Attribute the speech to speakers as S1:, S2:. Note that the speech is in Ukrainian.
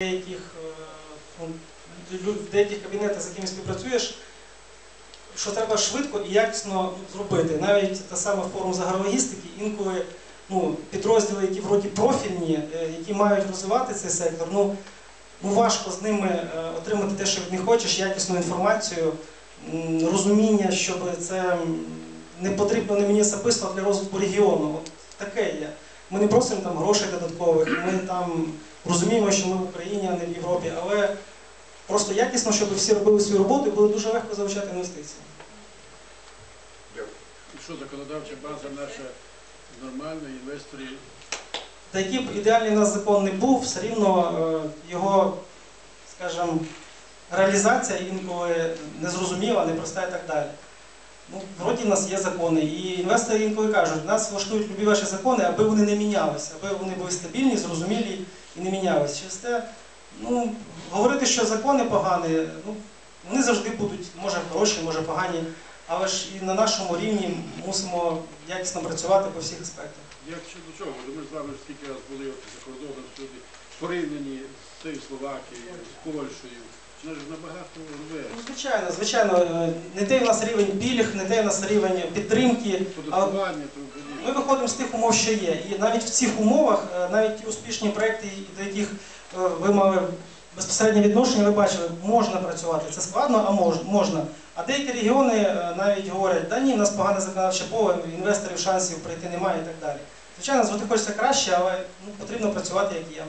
S1: деяких, е, в деяких кабінетах, з якими співпрацюєш, що треба швидко і якісно зробити. Навіть та сама форум загрологістики, інколи ну, підрозділи, які вроді профільні, е, які мають розвивати цей сектор, ну, ну важко з ними е, отримати те, що від них хочеш, якісну інформацію, розуміння, щоб це не потрібно не мені особисто для розвитку регіону. От таке є. Ми не просимо там грошей додаткових, ми там розуміємо, що ми в Україні, а не в Європі, але просто якісно, щоб всі робили свою роботу і було дуже легко залучати інвестиції.
S2: І що законодавча база наша нормальна, інвестори
S1: Та який б ідеальний у нас закон не був, все рівно е, його, скажімо, реалізація інколи незрозуміла, непроста і так далі. Ну, вроді в нас є закони, і інвестори інколи кажуть, нас влаштують любі ваші закони, аби вони не мінялися, аби вони були стабільні, зрозумілі і не мінялися. Через те, ну, говорити, що закони погані, ну, вони завжди будуть, може хороші, може погані, але ж і на нашому рівні мусимо якісно працювати по всіх аспектах.
S2: Як щодо чого? Ми з вами скільки раз були за кордоном сюди, порівняні з Словакією, з Польщею. Вона ж набагато рве.
S1: Звичайно, звичайно, е, не той в нас рівень пільг, не той в нас рівень підтримки. Ми виходимо з тих умов, що є. І навіть в цих умовах, е, навіть ті успішні проекти, до яких е, ви мали безпосереднє відношення, ви бачили, можна працювати. Це складно, а можна. А деякі регіони навіть говорять, да ні, в нас погане законодавче поле, інвесторів шансів прийти немає і так далі. Звичайно, звати хочеться краще, але ну, потрібно працювати як є.